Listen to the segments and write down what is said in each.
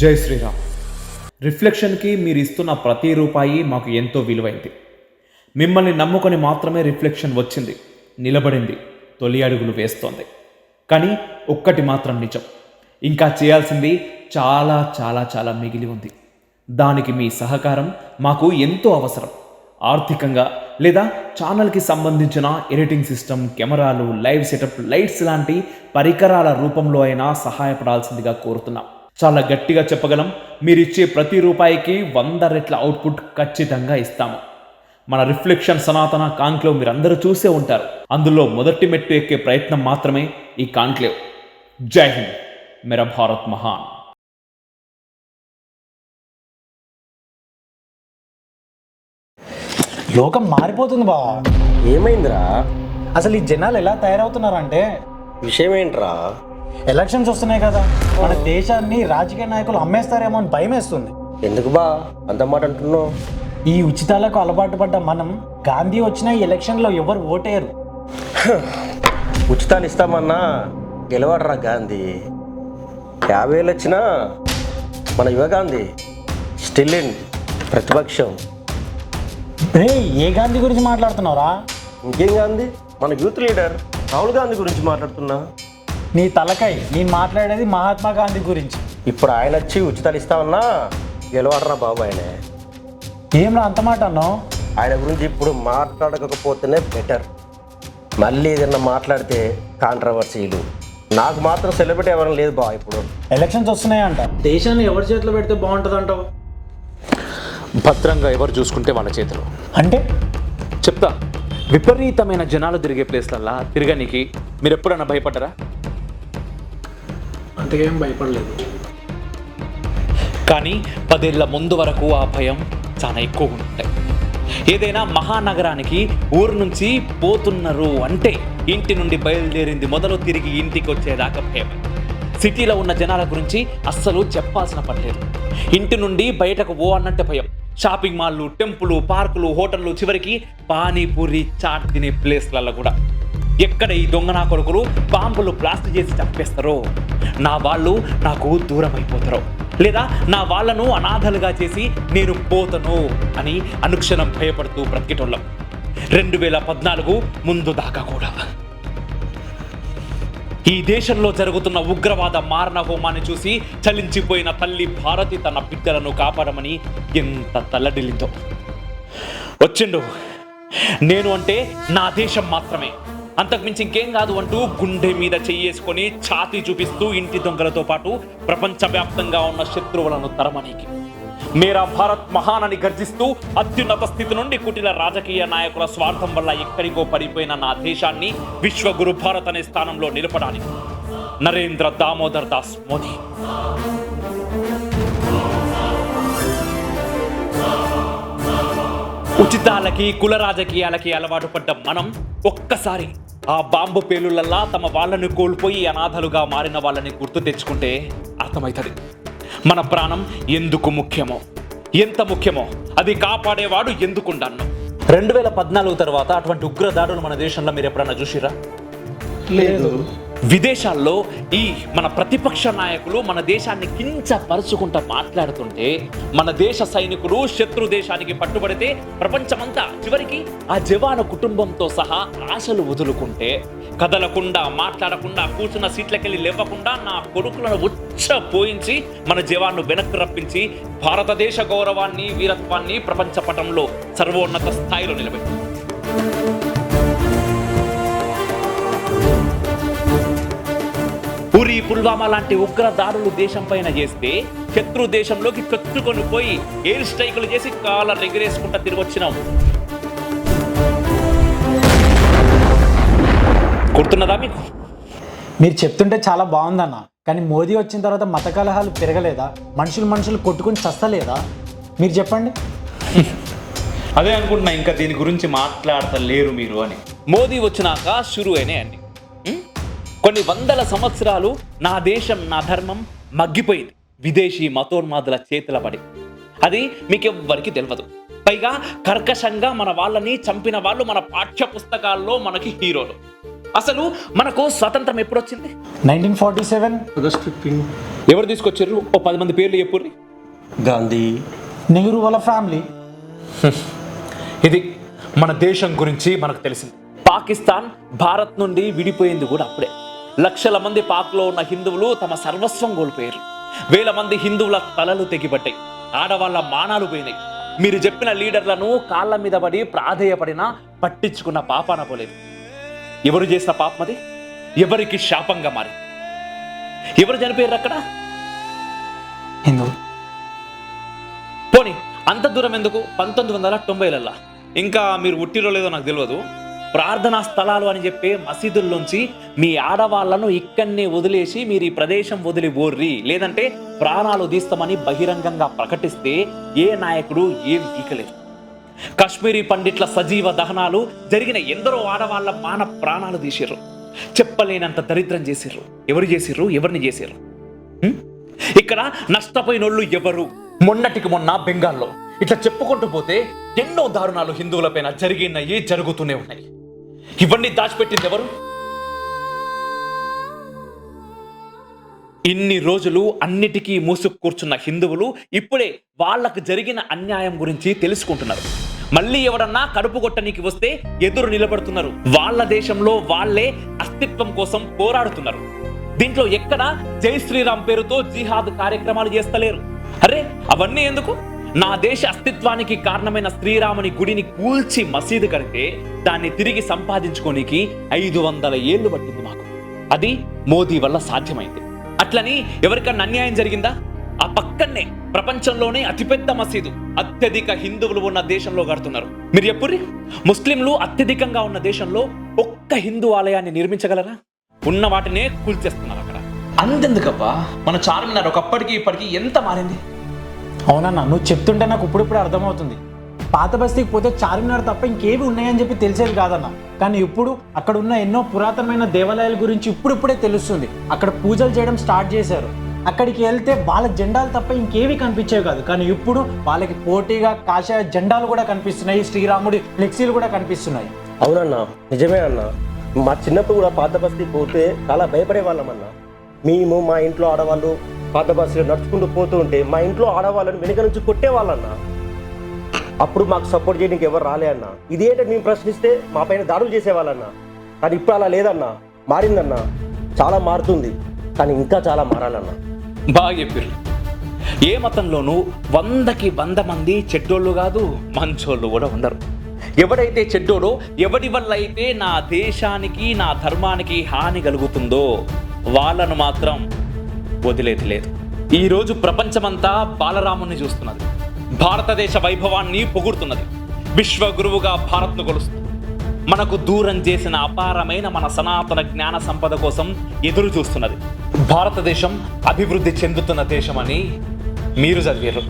జై శ్రీరామ్. రిఫ్లెక్షన్కి మీరు ఇస్తున్న ప్రతి రూపాయి మాకు ఎంతో విలువైంది. మిమ్మల్ని నమ్ముకొని మాత్రమే రిఫ్లెక్షన్ వచ్చింది నిలబడింది తొలి అడుగులు వేస్తోంది. కానీ ఒక్కటి మాత్రం నిజం ఇంకా చేయాల్సింది చాలా చాలా చాలా మిగిలి ఉంది. దానికి మీ సహకారం మాకు ఎంతో అవసరం. ఆర్థికంగా లేదా ఛానల్కి సంబంధించిన ఎడిటింగ్ సిస్టమ్ కెమెరాలు లైవ్ సెటప్ లైట్స్ లాంటి పరికరాల రూపంలో అయినా సహాయపడాల్సిందిగా కోరుతున్నాం. చాలా గట్టిగా చెప్పగలం. మీరిచ్చే ప్రతి రూపాయికి వంద రెట్ల అవుట్పుట్ ఖచ్చితంగా ఇస్తాము. మన రిఫ్లెక్షన్ సనాతన కాంక్లేవ్ మీరందరూ చూసే ఉంటారు. అందులో మొదటి మెట్టు ఎక్కే ప్రయత్నం మాత్రమే ఈ కాంక్లేవ్ జై హింద్. మెరా భారత్ మహాన్. లోకం మారిపోతుంది బావా. ఏమైందిరా? అసలు ఈ జనాలు ఎలా తయారవుతున్నారంటే? విషయం ఏంట్రా ఎలక్షన్స్ వస్తున్నాయి కదా. మన దేశాన్ని రాజకీయ నాయకులు అమ్మేస్తారేమో అని భయం వేస్తుంది ఎందుకు బా? అంత మాట అంటున్నావు. ఈ ఉచితాలకు అలవాటు పడ్డ మనం గాంధీ వచ్చిన ఎలక్షన్లో ఎవరు ఓటేయరు? ఉచితాలు ఇస్తామన్నా గెలవడరా గాంధీ. యాభై వేలు వచ్చినా మన యువ గాంధీ స్టిల్ ఇన్ ప్రతిపక్షం. ఏ ఏ గాంధీ గురించి మాట్లాడుతున్నావురా? ఇంకేం గాంధీ? మన యూత్ లీడర్ రాహుల్ గాంధీ గురించి మాట్లాడుతున్నా. నీ తలకాయ నేను మాట్లాడేది మహాత్మా గాంధీ గురించి. ఇప్పుడు ఆయన వచ్చి ఉచితాలు ఇస్తామన్నా గెలవడరా బాబు ఆయనే. ఏం రా అంత మాట అన్నావు? ఆయన గురించి ఇప్పుడు మాట్లాడకపోతేనే బెటర్. మళ్ళీ ఏదైనా మాట్లాడితే కాంట్రవర్సీలు నాకు మాత్రం సెలబ్రిటీ ఎవరైనా లేదు బా ఇప్పుడు. ఎలక్షన్స్ వస్తున్నాయంట. దేశాన్ని ఎవరి చేతిలో పెడితే బాగుంటుంది అంటావు భద్రంగా ఎవరు చూసుకుంటే వాళ్ళ చేతిలో. అంటే? చెప్తా. విపరీతమైన జనాలు తిరిగే ప్లేస్లల్లా తిరగనికి మీరు ఎప్పుడన్నా భయపడ్డరా? అంతకేం భయపడలేదు. కానీ పదేళ్ళ ముందు వరకు ఆ భయం చాలా ఎక్కువగా ఉంటాయి ఏదైనా మహానగరానికి ఊరు నుంచి పోతున్నారు అంటే ఇంటి నుండి బయలుదేరింది మొదలు తిరిగి ఇంటికి వచ్చేదాకా భయం సిటీలో ఉన్న జనాల గురించి అస్సలు చెప్పాల్సిన పనిలేదు ఇంటి నుండి బయటకు ఓ అన్నట్టే భయం. షాపింగ్ మాల్లు టెంపులు పార్కులు హోటళ్ళు చివరికి పానీపూరి చాట్ తినే ప్లేస్లలో కూడా. ఎక్కడ ఈ దొంగ నా కొడుకులు బాంబులు బ్లాస్ట్ చేసి చంపేస్తారో? నా వాళ్ళు నాకు దూరం అయిపోతారు లేదా నా వాళ్ళను అనాథలుగా చేసి నేను పోతను? అని అనుక్షణం భయపడుతూ బ్రతికేటోళ్ళం. రెండు వేల పద్నాలుగు ముందు దాకా కూడా. ఈ దేశంలో జరుగుతున్న ఉగ్రవాద మారణ హోమాన్ని చూసి చలించిపోయిన తల్లి భారతి తన బిడ్డలను కాపాడమని ఎంత తల్లడిల్లిందో. వచ్చిండు. నేను అంటే నా దేశం మాత్రమే. అంతకుమించి ఇంకేం కాదు అంటూ గుండె మీద చెయ్యేసుకొని ఛాతీ చూపిస్తూ ఇంటి దొంగలతో పాటు ప్రపంచవ్యాప్తంగా ఉన్న శత్రువులను తరమనీకి. మేరా భారత్ మహాన్ అని గర్జిస్తూ అత్యున్నత స్థితి నుండి కుటిల రాజకీయ నాయకుల స్వార్థం వల్ల ఎక్కడికో పడిపోయిన నా దేశాన్ని విశ్వగురు భారత్ అనే స్థానంలో నిలపడానికి. నరేంద్ర దామోదర్ దాస్ మోదీ. ఉచితాలకి కుల రాజకీయాలకి అలవాటు పడ్డ మనం ఒక్కసారి ఆ బాంబు పేలులల్లా తమ వాళ్ళని కోల్పోయి అనాథలుగా మారిన వాళ్ళని గుర్తు తెచ్చుకుంటే అర్థమవుతుంది మన ప్రాణం ఎందుకు ముఖ్యమో? ఎంత ముఖ్యమో? అది కాపాడేవాడు ఎందుకుండాను రెండు వేల పద్నాలుగు తర్వాత అటువంటి ఉగ్రదాడులు మన దేశంలో మీరు ఎప్పుడన్నా చూసిరా లేదు. విదేశాల్లో ఈ మన ప్రతిపక్ష నాయకులు మన దేశాన్ని కించపరుచుకుంటూ మాట్లాడుతుంటే మన దేశ సైనికులు శత్రు దేశానికి పట్టుబడితే ప్రపంచమంతా చివరికి ఆ జవాను కుటుంబంతో సహా ఆశలు వదులుకుంటే కదలకుండా మాట్లాడకుండా కూర్చున్న సీట్లకెళ్ళి లేవకుండా నా కొడుకులను ఉచ్చ పోయించి మన జవాన్ను వెనక్కి రప్పించి భారతదేశ గౌరవాన్ని వీరత్వాన్ని ప్రపంచ పటంలో సర్వోన్నత స్థాయిలో నిలబెట్టింది పుల్వామా లాంటి ఉగ్ర దాడులు దేశం పైన చేస్తే శత్రు దేశంలోకి చొచ్చుకొని పోయి ఎయిర్ స్ట్రైకులు చేసి కాలర్ ఎగిరేసుకుంటా తిరిగి వచ్చినాం గుర్తున్నదా మీకు? మీరు చెప్తుంటే చాలా బాగుందన్న. కానీ మోదీ వచ్చిన తర్వాత మత కలహాలు పెరగలేదా? మనుషులు మనుషులు కొట్టుకుని చస్తలేదా? మీరు చెప్పండి. అదే అనుకుంటున్నా ఇంకా దీని గురించి మాట్లాడతలేరు మీరు అని. మోదీ వచ్చినాక షురు అయినాయి అండి. ఉం? కొన్ని వందల సంవత్సరాలు నా దేశం నా ధర్మం మగ్గిపోయింది. విదేశీ మతోన్మాదుల చేతుల పడి. అది మీకెవ్వరికి తెలియదు పైగా కర్కశంగా మన వాళ్ళని చంపిన వాళ్ళు మన పాఠ్య పుస్తకాల్లో మనకి హీరోలు. అసలు మనకు స్వతంత్రం ఎప్పుడు వచ్చింది nineteen forty seven. August fifteen ఎవరు తీసుకొచ్చారు? ఓ పది మంది పేర్లు చెప్పుర్రి. గాంధీ. నెహ్రూ వాళ్ళ ఫ్యామిలీ. ఇది మన దేశం గురించి మనకు తెలిసింది. పాకిస్తాన్ భారత్ నుండి విడిపోయింది కూడా అప్పుడే. లక్షల మంది పాక్లో ఉన్న హిందువులు తమ సర్వస్వం కోల్పోయారు. వేల మంది హిందువుల తలలు తెగిపట్టాయి ఆడవాళ్ళ మానాలు పోయినాయి. మీరు చెప్పిన లీడర్లను కాళ్ళ మీద పడి ప్రాధేయపడినా పట్టించుకున్న పాపాన పోలేదు ఎవరు చేసిన పాపమది ఎవరికి శాపంగా మారి ఎవరు చనిపోయారు అక్కడ? హిందూ పోనీ అంత దూరం ఎందుకు? పంతొమ్మిది వందల తొంభైలల్లా. ఇంకా మీరు ఉట్టిరో లేదో నాకు తెలియదు ప్రార్థనా స్థలాలు అని చెప్పే మసీదుల్లోంచి మీ ఆడవాళ్ళను ఇక్కడనే వదిలేసి మీరు ఈ ప్రదేశం వదిలి ఓర్రి. లేదంటే ప్రాణాలు తీస్తామని బహిరంగంగా ప్రకటిస్తే ఏ నాయకుడు ఏం గీకలేదు కాశ్మీరీ పండిట్ల సజీవ దహనాలు జరిగిన ఎందరో ఆడవాళ్ళ మాన ప్రాణాలు తీసిర్రు. చెప్పలేనంత దరిద్రం చేసిర్రు. ఎవరు చేసిర్రు? ఎవరిని చేసిర్రు? ఇక్కడ నష్టపోయినోళ్ళు ఎవరు? మొన్నటికి మొన్న బెంగాల్లో. ఇట్లా చెప్పుకుంటూ పోతే ఎన్నో దారుణాలు హిందువులపైన జరిగినాయి జరుగుతూనే ఉన్నాయి. ఇవన్నీ దాచిపెట్టింది ఎవరు? ఇన్ని రోజులు అన్నిటికీ మూసుకు కూర్చున్న హిందువులు ఇప్పుడే వాళ్ళకు జరిగిన అన్యాయం గురించి తెలుసుకుంటున్నారు. మళ్ళీ ఎవడన్నా కడుపు కొట్టనికి వస్తే ఎదురు నిలబడుతున్నారు. వాళ్ళ దేశంలో వాళ్ళే అస్తిత్వం కోసం పోరాడుతున్నారు. దీంట్లో ఎక్కడ జై శ్రీరామ్ పేరుతో జిహాద్ కార్యక్రమాలు చేస్తలేరు. అరే అవన్నీ ఎందుకు? నా దేశ అస్తిత్వానికి కారణమైన శ్రీరాముని గుడిని కూల్చి మసీదు కడితే దాన్ని తిరిగి సంపాదించుకోనికి ఐదు వందల ఏళ్ళు పట్టింది మాకు. అది మోదీ వల్ల సాధ్యమైంది. అట్లని ఎవరికన్నా అన్యాయం జరిగిందా? ఆ పక్కనే ప్రపంచంలోనే అతిపెద్ద మసీదు. అత్యధిక హిందువులు ఉన్న దేశంలో కడుతున్నారు. మీరు ఎప్పుడు ముస్లింలు అత్యధికంగా ఉన్న దేశంలో ఒక్క హిందూ ఆలయాన్ని నిర్మించగలరా? ఉన్న వాటినే కూల్చేస్తున్నారు అక్కడ. అంతెందుకబ్బా? మన చార్మినార్ ఒకప్పటికి ఇప్పటికి ఎంత మారింది? అవునన్న నువ్వు చెప్తుంటే నాకు ఇప్పుడిప్పుడు అర్థమవుతుంది. పాత బస్తీకి పోతే చార్మినార్ తప్ప ఇంకేవి ఉన్నాయని చెప్పి తెలిసేది కాదన్న. కానీ ఇప్పుడు అక్కడ ఉన్న ఎన్నో పురాతనమైన దేవాలయాల గురించి ఇప్పుడిప్పుడే తెలుస్తుంది. అక్కడ పూజలు చేయడం స్టార్ట్ చేశారు. అక్కడికి వెళ్తే వాళ్ళ జెండాలు తప్ప ఇంకేవి కనిపించేవి కాదు. కానీ ఇప్పుడు వాళ్ళకి పోటీగా కాషాయ జెండాలు కూడా కనిపిస్తున్నాయి శ్రీరాముడి ఫ్లెక్సీలు కూడా కనిపిస్తున్నాయి. అవునన్నా నిజమే అన్న. మా చిన్నప్పుడు కూడా పాత బస్తీ పోతే చాలా భయపడే వాళ్ళం అన్న మేము మా ఇంట్లో ఆడవాళ్ళు పాత బస్సులో నడుచుకుంటూ పోతూ ఉంటే మా ఇంట్లో ఆడవాళ్ళని వెనుక నుంచి కొట్టేవాళ్ళన్న. అప్పుడు మాకు సపోర్ట్ చేయడానికి ఎవరు రాలే అన్న. ఇదేంటని మేము ప్రశ్నిస్తే మా పైన దాడులు చేసేవాళ్ళన్న. కానీ ఇప్పుడు అలా లేదన్న. మారిందన్న. చాలా మారుతుంది. కానీ ఇంకా చాలా మారాలన్న. బాగా చెప్పారు ఏ మతంలోనూ వందకి వంద మంది చెడ్డోళ్ళు కాదు మంచోళ్ళు కూడా ఉండరు. ఎవడైతే చెడ్డోడో ఎవడి వల్ల అయితే నా దేశానికి నా ధర్మానికి హాని కలుగుతుందో వాళ్ళను మాత్రం వదిలేది లేదు. ఈరోజు ప్రపంచమంతా బాలరాముని చూస్తున్నది. భారతదేశ వైభవాన్ని పొగుడుతున్నది. విశ్వగురువుగా భారత్ను కొలుస్తుంది మనకు దూరం చేసిన అపారమైన మన సనాతన జ్ఞాన సంపద కోసం ఎదురు చూస్తున్నది. భారతదేశం అభివృద్ధి చెందుతున్న దేశం అని మీరు చదివారు.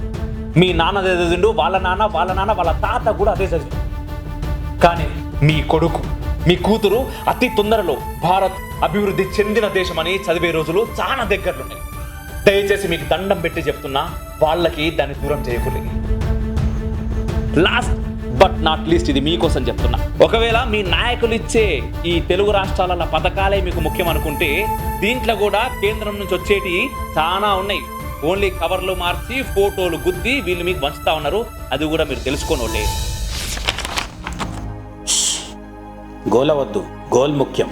మీ నాన్న చదివిండు వాళ్ళ నాన్న వాళ్ళ నాన్న వాళ్ళ తాత కూడా అదే చదివి కానీ మీ కొడుకు మీ కూతురు అతి తొందరలో భారత్ అభివృద్ధి చెందిన దేశమని చదివే రోజులు చాలా దగ్గరలున్నాయి. దయచేసి మీకు దండం పెట్టి చెప్తున్నా వాళ్ళకి దాన్ని దూరం చేయకూడదు. లాస్ట్ బట్ నాట్ లీస్ట్ ఇది మీకోసం చెప్తున్నా. ఒకవేళ మీ నాయకులు ఇచ్చే ఈ తెలుగు రాష్ట్రాల పథకాలే మీకు ముఖ్యం అనుకుంటే దీంట్లో కూడా కేంద్రం నుంచి వచ్చేటి చాలా ఉన్నాయి. ఓన్లీ కవర్లు మార్చి ఫోటోలు గుద్ది వీళ్ళు మీకు వంచుతా ఉన్నారు. అది కూడా మీరు తెలుసుకోనోళ్ళే. గోల వద్దు గోల్ ముఖ్యం.